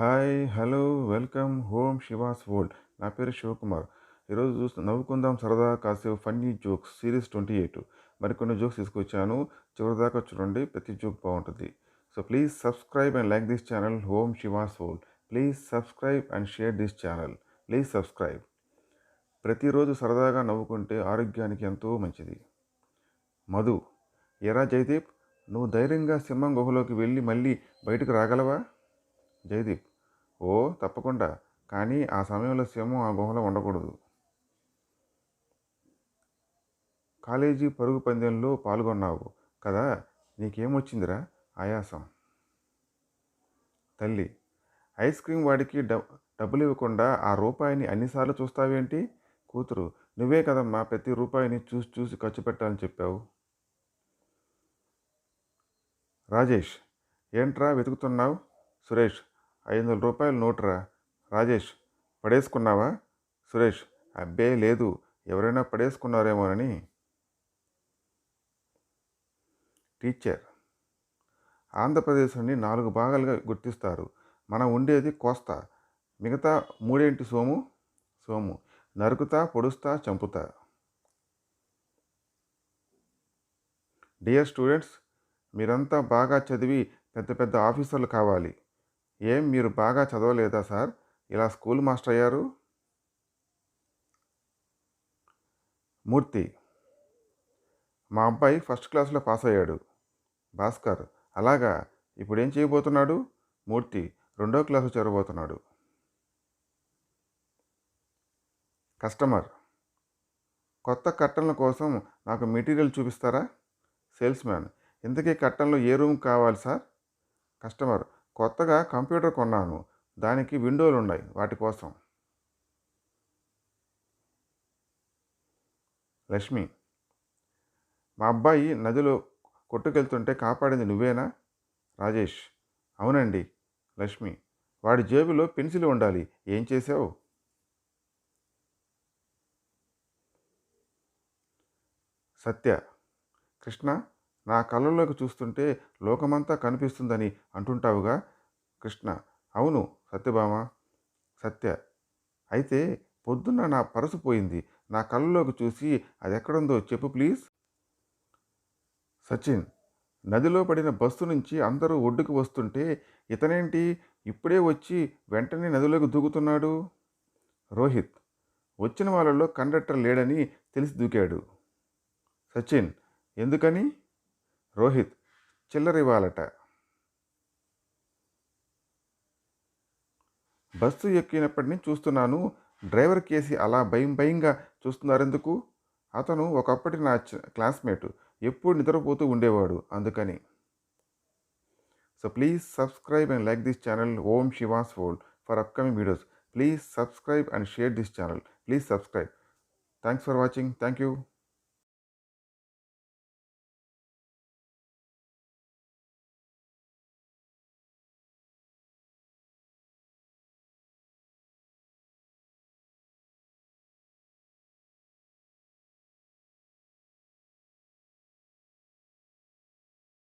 Hi hello welcome home Shiva's world. నా పేరు శివకుమార్. ఈరోజు చూస్తూ నవ్వుకుందాం సరదా కాసేపు funny jokes series twenty eight. మరికొన్ని జోక్స్ తీసుకొచ్చాను. చివరిదాకా చూడండి ప్రతి జోక్ బాగుంటుంది. So please subscribe and like this channel home Shiva's world. Please subscribe and share this channel. Please subscribe. ప్రతిరోజు సరదాగా నవ్వుకుంటే ఆరోగ్యానికి ఎంతో మంచిది. మధు ఎరా జయదీప్ నువ్వు ధైర్యంగా సింహం గుహలోకి వెళ్ళి మళ్ళీ బయటకు రాగలవా? జయదీప్ ఓ తప్పకుండా. కానీ ఆ సమయంలో సింహం ఆ గుహలో ఉండకూడదు. కాలేజీ పరుగు పందెంలో పాల్గొన్నావు కదా? నీకేమొచ్చిందిరా? ఆయాసం. తల్లి ఐస్ క్రీమ్ వాడికి డబ్ డబ్బులు ఇవ్వకుండా ఆ రూపాయిని అన్నిసార్లు చూస్తావేంటి? కూతురు నువ్వే కదమ్మా ప్రతి రూపాయిని చూసి చూసి ఖర్చు పెట్టాలని చెప్పావు. రాజేష్ ఏంట్రా వెతుకుతున్నావు? సురేష్ ఐదు వందల రూపాయలు నోట్రా. రాజేష్ పడేసుకున్నావా? సురేష్ అబ్బే లేదు ఎవరైనా పడేసుకున్నారేమోనని. టీచర్ ఆంధ్రప్రదేశ్ని నాలుగు భాగాలుగా గుర్తిస్తారు. మనం ఉండేది కోస్తా మిగతా మూడేంటి సోము? సోము నరుకుతా పొడుస్తా చంపుతా. డియర్ స్టూడెంట్స్ మీరంతా బాగా చదివి పెద్ద పెద్ద ఆఫీసర్లు కావాలి. ఏం మీరు బాగా చదవలేదా సార్? ఇలా స్కూల్ మాస్టర్ అయ్యారు? మూర్తి. మా అబ్బాయి ఫస్ట్ క్లాస్లో పాస్ అయ్యాడు. భాస్కర్. అలాగా? ఇప్పుడు ఏం చేయబోతున్నాడు? మూర్తి. రెండో క్లాసు చేరబోతున్నాడు. కస్టమర్. కొత్త కట్టన్ల కోసం నాకు మెటీరియల్ చూపిస్తారా? Sales man. ఇంతకీ కట్టన్లో ఏ రూమ్ కావాలి సార్? కస్టమర్. కొత్తగా కంప్యూటర్ కొన్నాను. దానికి విండోలు ఉన్నాయి వాటి కోసం. లక్ష్మి మా అబ్బాయి నదిలో కొట్టుకెళ్తుంటే కాపాడింది నువ్వేనా? రాజేష్ అవునండి. లక్ష్మి వాడి జేబులో పెన్సిల్ ఉండాలి. ఏం చేసావు సత్య కృష్ణ నా కళ్ళలోకి చూస్తుంటే లోకమంతా కనిపిస్తుందని అంటుంటావుగా కృష్ణ. అవును సత్యభామ. సత్య. అయితే పొద్దున్న నా పరసు పోయింది. నా కళ్ళలోకి చూసి అది ఎక్కడుందో చెప్పు ప్లీజ్. సచిన్. నదిలో పడిన బస్సు నుంచి అందరూ ఒడ్డుకు వస్తుంటే ఇతనేంటి? ఇప్పుడే వచ్చి వెంటనే నదిలోకి దూకుతున్నాడు. రోహిత్. వచ్చిన వాళ్ళలో కండక్టర్ లేడని తెలిసి దూకాడు. సచిన్. ఎందుకని? రోహిత్ చిల్లరివ్వాలట బస్సు ఎక్కినప్పటి నుంచి చూస్తున్నాను డ్రైవర్ కేసి అలా భయం భయంగా చూస్తున్నారెందుకు? అతను ఒకప్పటి నా క్లాస్మేట్ ఎప్పుడు నిద్రపోతూ ఉండేవాడు అందుకని. So please subscribe and like this channel. Om Shiva's world for upcoming videos. Please subscribe and share this channel. Please subscribe. Thanks for watching. Thank you.